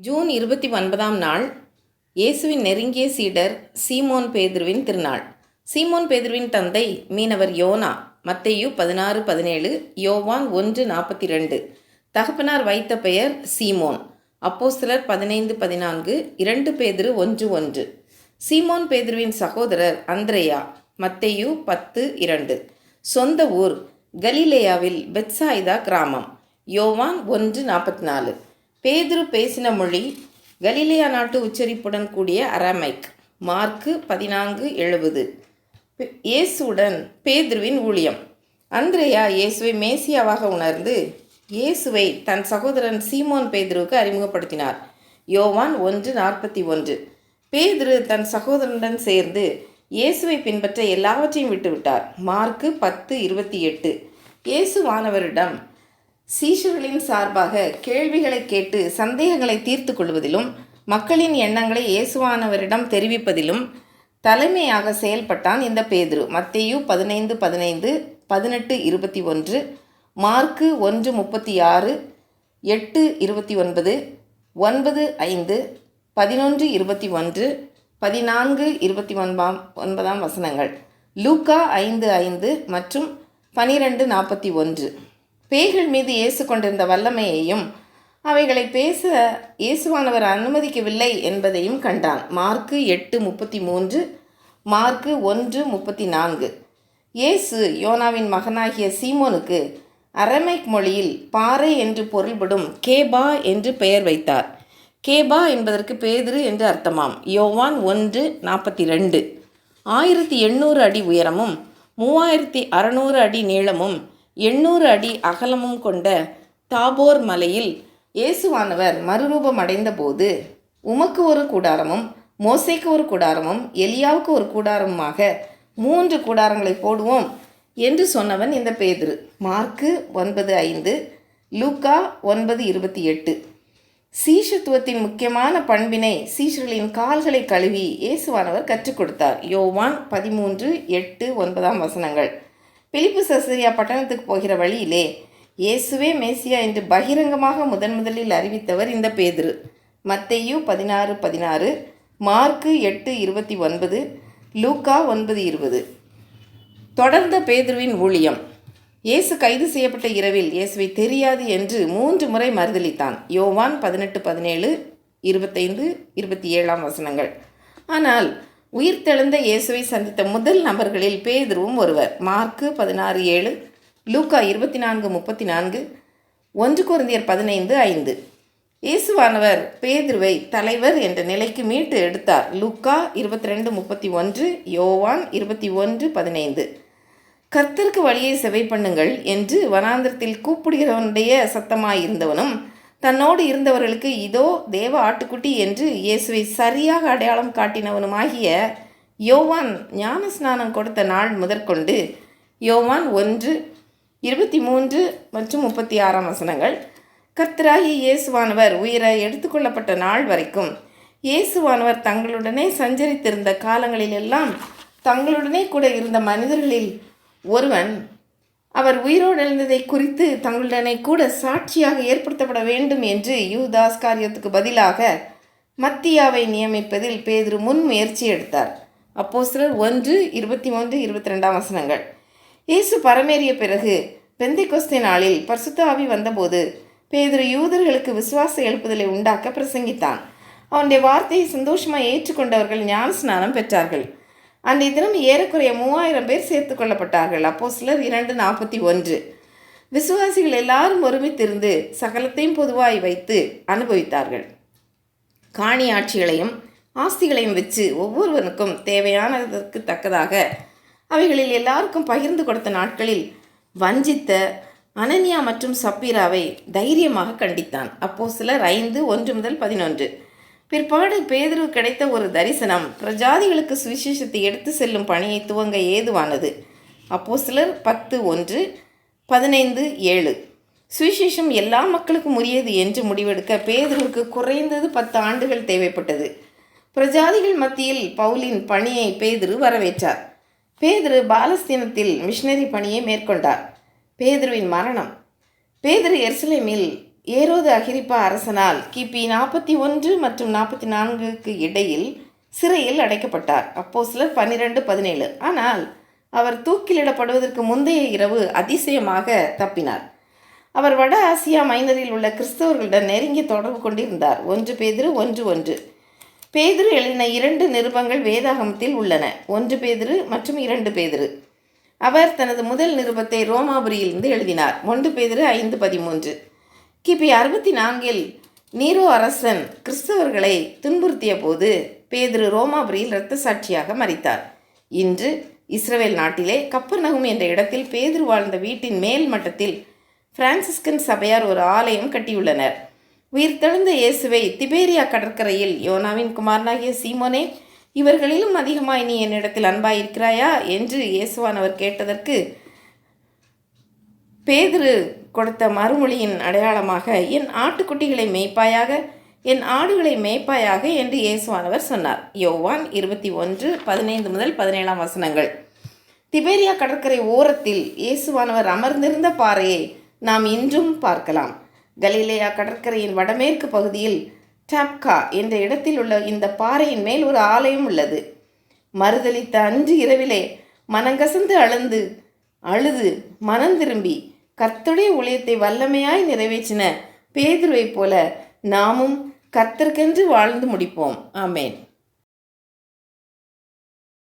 June இருபத்தி ஒன்பதாம் நாள் இயேசுவின் நெருங்கிய சீடர் சீமோன் பேதுருவின் திருநாள். சீமோன் பேதுருவின் தந்தை மீனவர் யோனா மத்தையு பதினாறு பதினேழு யோவான் ஒன்று நாற்பத்தி ரெண்டு தகப்பனார் வைத்த பெயர் சீமோன். அப்போஸ்தலர் பதினைந்து பதினான்கு இரண்டு பேதுரு ஒன்று ஒன்று. சீமோன் பேதுருவின் சகோதரர் அந்திரேயா மத்தையு பத்து இரண்டு. சொந்த ஊர் கலிலேயாவில் பெத்சாயிதா கிராமம். யோவான் ஒன்று நாற்பத்தி நாலு. பேதுரு பேசின மொழி கலிலியா நாட்டு உச்சரிப்புடன் கூடிய அரமைக். மார்க்கு பதினான்கு எழுபது. இயேசுடன் இயேசுவுடன் பேதுருவின் ஊழியம். அந்திரையா இயேசுவை மேசியாவாக உணர்ந்து இயேசுவை தன் சகோதரன் சீமோன் பேதுருவுக்கு அறிமுகப்படுத்தினார். யோவான் ஒன்று நாற்பத்தி ஒன்று. பேதுரு தன் சகோதரனுடன் சேர்ந்து இயேசுவை பின்பற்ற எல்லாவற்றையும் விட்டுவிட்டார். மார்க்கு பத்து இருபத்தி எட்டு. இயேசுவானவரிடம் சீஷர்களின் சார்பாக கேள்விகளை கேட்டு சந்தேகங்களை தீர்த்து கொள்வதிலும் மக்களின் எண்ணங்களை இயேசுவானவரிடம் தெரிவிப்பதிலும் தலைமையாக செயல்பட்டான் இந்த பேதுரு. மத்தேயு பதினைந்து பதினைந்து பதினெட்டு இருபத்தி ஒன்று மார்க்கு ஒன்று முப்பத்தி ஆறு எட்டு இருபத்தி ஒன்பது ஒன்பது ஐந்து பதினொன்று இருபத்தி ஒன்று பதினான்கு இருபத்தி ஒன்பாம் ஒன்பதாம் வசனங்கள். லூக்கா ஐந்து ஐந்து மற்றும் பனிரெண்டு நாற்பத்தி ஒன்று. பேய்கள் மீது இயேசு கொண்டிருந்த வல்லமையையும் அவைகளை பேச இயேசுவானவர் அனுமதிக்கவில்லை என்பதையும் கண்டான். மார்க்கு எட்டு முப்பத்தி மூன்று மார்க்கு ஒன்று முப்பத்தி நான்கு இயேசு யோனாவின் மகனாகிய சீமோனுக்கு அரமைக் மொழியில் பாறை என்று பொருள்படும் கேபா என்று பெயர் வைத்தார். கேபா என்பதற்கு பேதுரு என்று அர்த்தமாம். யோவான் ஒன்று நாற்பத்தி ரெண்டு ஆயிரத்தி எண்ணூறு அடி உயரமும் மூவாயிரத்தி அறநூறு அடி நீளமும் எண்ணூறு அடி அகலமும் கொண்ட தாபோர் மலையில் இயேசுவானவர் மறுரூபம் அடைந்தபோது உமக்கு ஒரு கூடாரமும் மோசைக்கு ஒரு கூடாரமும் எலியாவுக்கு ஒரு கூடாரமுமாக மூன்று கூடாரங்களை போடுவோம் என்று சொன்னவன் இந்த பேதுரு. மார்க்கு ஒன்பது ஐந்து லூக்கா ஒன்பது இருபத்தி எட்டு. சீஷத்துவத்தின் முக்கியமான பண்பினை சீஷர்களின் கால்களை கழுவி இயேசுவானவர் கற்றுக் கொடுத்தார். யோவான் பதிமூன்று எட்டு ஒன்பதாம் வசனங்கள். பிலிப்பு சசரியா பட்டணத்துக்கு போகிற வழியிலே இயேசுவே மேசியா என்று பகிரங்கமாக முதன் முதலில் அறிவித்தவர் இந்த பேதுரு. மத்தையு பதினாறு பதினாறு மார்க்கு எட்டு இருபத்தி ஒன்பது லூக்கா ஒன்பது இருபது. தொடர்ந்த பேதுருவின் ஊழியம். இயேசு கைது செய்யப்பட்ட இரவில் இயேசுவை தெரியாது என்று மூன்று முறை மறுதளித்தான் யோவான் பதினெட்டு பதினேழு இருபத்தைந்து இருபத்தி ஏழாம் வசனங்கள். ஆனால் உயிர்த்தெழுந்த இயேசுவை சந்தித்த முதல் நபர்களில் பேதுருவும் ஒருவர். மார்க்கு பதினாறு ஏழு லூக்கா இருபத்தி நான்கு முப்பத்தி நான்கு ஒன்று குருந்தியர் பதினைந்து ஐந்து. இயேசுவானவர் பேதுருவை தலைவர் என்ற நிலைக்கு மீட்டு எடுத்தார். லூக்கா இருபத்தி ரெண்டு முப்பத்தி ஒன்று யோவான் இருபத்தி ஒன்று பதினைந்து. கர்த்தருக்கு வழியை செவை பண்ணுங்கள் என்று வனாந்திரத்தில் கூப்பிடுகிறவனுடைய சத்தமாயிருந்தவனும் தன்னோடு இருந்தவர்களுக்கு இதோ தேவ ஆட்டுக்குட்டி என்று இயேசுவை சரியாக அடையாளம் காட்டினவனுமாகிய யோவான் ஞான ஸ்நானம் கொடுத்த நாள் முதற்கொண்டு யோவான் ஒன்று இருபத்தி மூன்று மற்றும் முப்பத்தி ஆறாம் வசனங்கள். கர்த்தராகி இயேசுவானவர் உயிரை எடுத்துக்கொள்ளப்பட்ட நாள் வரைக்கும் இயேசுவானவர் தங்களுடனே சஞ்சரித்திருந்த காலங்களிலெல்லாம் தங்களுடனே கூட இருந்த மனிதர்களில் ஒருவன் அவர் உயிரோடு எழுந்ததை குறித்து தங்களுடனே கூட சாட்சியாக ஏற்படுத்தப்பட வேண்டும் என்று யூதாஸ் காரியத்துக்கு பதிலாக மத்தியாவை நியமிப்பதில் பேதுரு முன் முயற்சி எடுத்தார். அப்போஸ்தலர் ஒன்று இருபத்தி ஒன்று இருபத்தி ரெண்டாம் வசனங்கள். இயேசு பரமேறிய பிறகு பெந்தைக்கொஸ்தே நாளில் பர்சுத்தாவி வந்தபோது பேதுரு யூதர்களுக்கு விசுவாச எழுப்புதலை உண்டாக்க பிரசங்கித்தான். அவனுடைய வார்த்தையை சந்தோஷமாக ஏற்றுக்கொண்டவர்கள் ஞான ஸ்நானம் பெற்றார்கள். அன்றைய தினம் ஏறக்குறைய மூவாயிரம் பேர் சேர்த்து கொள்ளப்பட்டார்கள். அப்போ சிலர் இரண்டு நாற்பத்தி ஒன்று. விசுவாசிகள் எல்லாரும் ஒருமித்திருந்து சகலத்தையும் பொதுவாய் வைத்து அனுபவித்தார்கள். காணி ஆட்சிகளையும் ஆஸ்திகளையும் வச்சு ஒவ்வொருவனுக்கும் தேவையானதற்கு தக்கதாக அவைகளில் எல்லாருக்கும் பகிர்ந்து கொடுத்த நாட்களில் வஞ்சித்த அனன்யா மற்றும் சப்பீராவை தைரியமாக கண்டித்தான். அப்போ சிலர் ஐந்து ஒன்று முதல் பதினொன்று. பிற்பாடு பேதுரு கிடைத்த ஒரு தரிசனம். பிரஜாதிகளுக்கு சுவிசேஷத்தை எடுத்து செல்லும் பணியை துவங்க ஏதுவானது? அப்போ சிலர் பத்து ஒன்று பதினைந்து ஏழு. சுவிசேஷம் எல்லா மக்களுக்கும் உரியது என்று முடிவெடுக்க பேதுருவுக்கு குறைந்தது பத்து ஆண்டுகள் தேவைப்பட்டது. பிரஜாதிகள் மத்தியில் பவுலின் பணியை பேதுரு வரவேற்றார். பேதுரு பாலஸ்தீனத்தில் மிஷினரி பணியை மேற்கொண்டார். பேதுருவின் மரணம். பேதுரு எர்சலேமில் ஏரோது அகிரிப்பா அரசனால் கிபி நாற்பத்தி ஒன்று மற்றும் நாற்பத்தி நான்குக்கு இடையில் சிறையில் அடைக்கப்பட்டார். அப்போ சிலர் பன்னிரெண்டு பதினேழு. ஆனால் அவர் தூக்கிலிடப்படுவதற்கு முந்தைய இரவு அதிசயமாக தப்பினார். அவர் வட ஆசியா மைனரில் உள்ள கிறிஸ்தவர்களுடன் நெருங்கிய தொடர்பு கொண்டிருந்தார். ஒன்று பேதிரு ஒன்று ஒன்று. பேதிரு எழுதின இரண்டு நிருபங்கள் வேதாகமத்தில் உள்ளன. ஒன்று பேதிரு மற்றும் இரண்டு பேதிரு. அவர் தனது முதல் நிருபத்தை ரோமாபுரியிலிருந்து எழுதினார். ஒன்று பேதிரு ஐந்து பதிமூன்று. கிபி அறுபத்தி நான்கில் நீரோ அரசன் கிறிஸ்தவர்களை துன்புறுத்திய போது பேதிரு ரோமாபுரியில் இரத்த சாட்சியாக மறித்தார் இன்று இஸ்ரேல் நாட்டிலே கப்பர்நகும் என்ற இடத்தில் பேதிரு வாழ்ந்த வீட்டின் மேல் மட்டத்தில் பிரான்சிஸ்கன் சபையார் ஒரு ஆலயம் கட்டியுள்ளனர். உயிர்த்தெழுந்த இயேசுவை திபேரியா கடற்கரையில் யோனாவின் குமாரனாகிய சீமோனே இவர்களிலும் அதிகமாய் நீ என்னிடத்தில் அன்பாயிருக்கிறாயா? என்று இயேசுவானவர் கேட்டதற்கு பேதுரு கொடுத்த மறுமொழியின் அடையாளமாக என் ஆட்டுக்குட்டிகளை மேய்ப்பாயாக என் ஆடுகளை மேய்ப்பாயாக என்று இயேசுவானவர் சொன்னார். யோவான் இருபத்தி ஒன்று பதினைந்து முதல் பதினேழாம் வசனங்கள். திபேரியா கடற்கரை ஓரத்தில் இயேசுவானவர் அமர்ந்திருந்த பாறையை நாம் இன்றும் பார்க்கலாம். கலிலேயா கடற்கரையின் வடமேற்கு பகுதியில் டாப்கா என்ற இடத்தில் உள்ள இந்த பாறையின் மேல் ஒரு ஆலயம் உள்ளது. மறுதளித்த அன்று இரவிலே மனங்கசந்து அழுந்து அழுது மனம் திரும்பி கர்த்தருடைய ஊழியத்தை வல்லமையாய் நிறைவேற்றின பேதுருவைப் போல நாமும் கர்த்தர்க்கென்று வாழ்ந்து முடிப்போம். ஆமேன்.